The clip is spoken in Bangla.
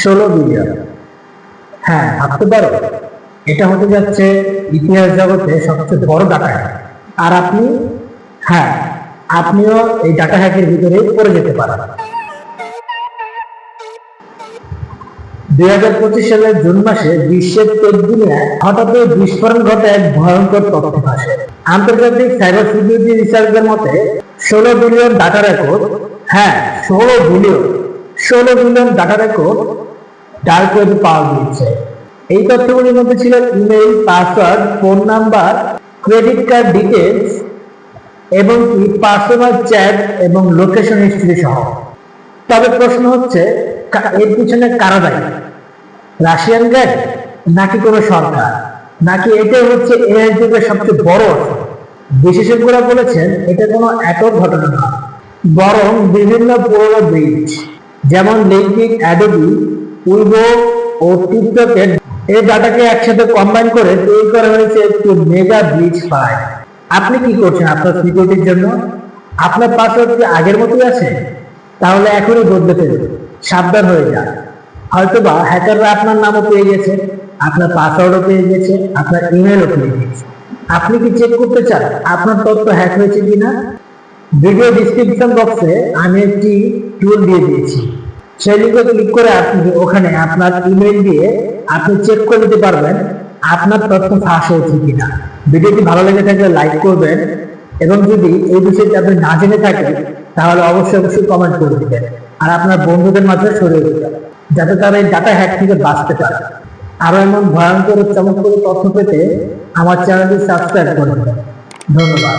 ষোলো বিলিয়ন। হ্যাঁ ভাবতে পারো। এটা হতে যাচ্ছে ইতিহাস জগতে সবচেয়ে বড় ডাটা হ্যাক আর আপনি হ্যাঁ আপনিও এই ডাটা হ্যাকের ভিতরে পড়ে যেতে পারেন। দুই হাজার পঁচিশ সালের জুন মাসে বিশ্বের টেক দুনিয়ায় হঠাৎ বিস্ফোরণ ঘটে এক ভয়ঙ্কর তথ্য ফাঁসে আন্তর্জাতিক সাইবার সিকিউরিটি রিসার্চের মতে, ষোলো বিলিয়ন ডাটা রেকর্ড হ্যাঁ ষোলো বিলিয়ন ষোলো বিলিয়ন ডাটা রেকর্ড ডার্ক ওয়েবে পাওয়া গিয়েছে। এই তথ্যগুলির মধ্যে ছিল email, password, phone number, credit card details এবং কি, পার্সোনাল চ্যাট এবং লোকেশন হিস্ট্রি সহ। তবে প্রশ্ন হচ্ছে এর পিছনে কারা দায়ী? রাশিয়ান গ্যাট নাকি কোনো সরকার? নাকি এটাই হচ্ছে এআই যুগের সবচেয়ে বড় অস্ত্র বিশেষজ্ঞরা বলেছেন, এটা কোনো একক ঘটনা নয়, বরং বিভিন্ন পুরোনো ব্রিজ, যেমন লিঙ্কিং, অ্যাডোবি উইবো ও টিকটকের এই ডাটাকে একসাথে কম্বাইন করে তৈরি করা হয়েছে একটি মেগা ব্রিজ ফাইল আপনি কি করছেন আপনার সিকিউরিটির জন্য? আপনার পাসওয়ার্ড কি আগের মতোই আছে? তাহলে এখনই বদলে ফেলুন। সাবধান হয়ে যান। হয়তোবা হ্যাকাররা আপনার নামও পেয়ে গেছে, আপনার পাসওয়ার্ডও পেয়ে গেছে, আপনার ইমেলও পেয়ে গেছে। আপনি কি চেক করতে চান আপনার তথ্য হ্যাক হয়েছে কিনা? ভিডিও ডিসক্রিপশন বক্সে আমি একটি টুল দিয়ে দিয়েছি। সেই লিঙ্কে ক্লিক করে আপনি ওখানে আপনার ইমেল দিয়ে আপনি চেক করে নিতে পারবেন আপনার তথ্য ফাঁস হয়েছে কিনা। ভিডিওটি ভালো লেগে থাকলে লাইক করবেন এবং যদি এই বিষয়টি আপনি না জেনে থাকেন, তাহলে অবশ্যই অবশ্যই কমেন্ট করে দিবেন। আর আপনার বন্ধুদের মাঝে ছড়িয়ে দিবেন, যাতে তারা এই ডাটা হ্যাক থেকে বাঁচতে পারে। আরও এমন ভয়ঙ্কর চমৎকার তথ্য পেতে আমার চ্যানেলটি সাবস্ক্রাইব করবেন ধন্যবাদ।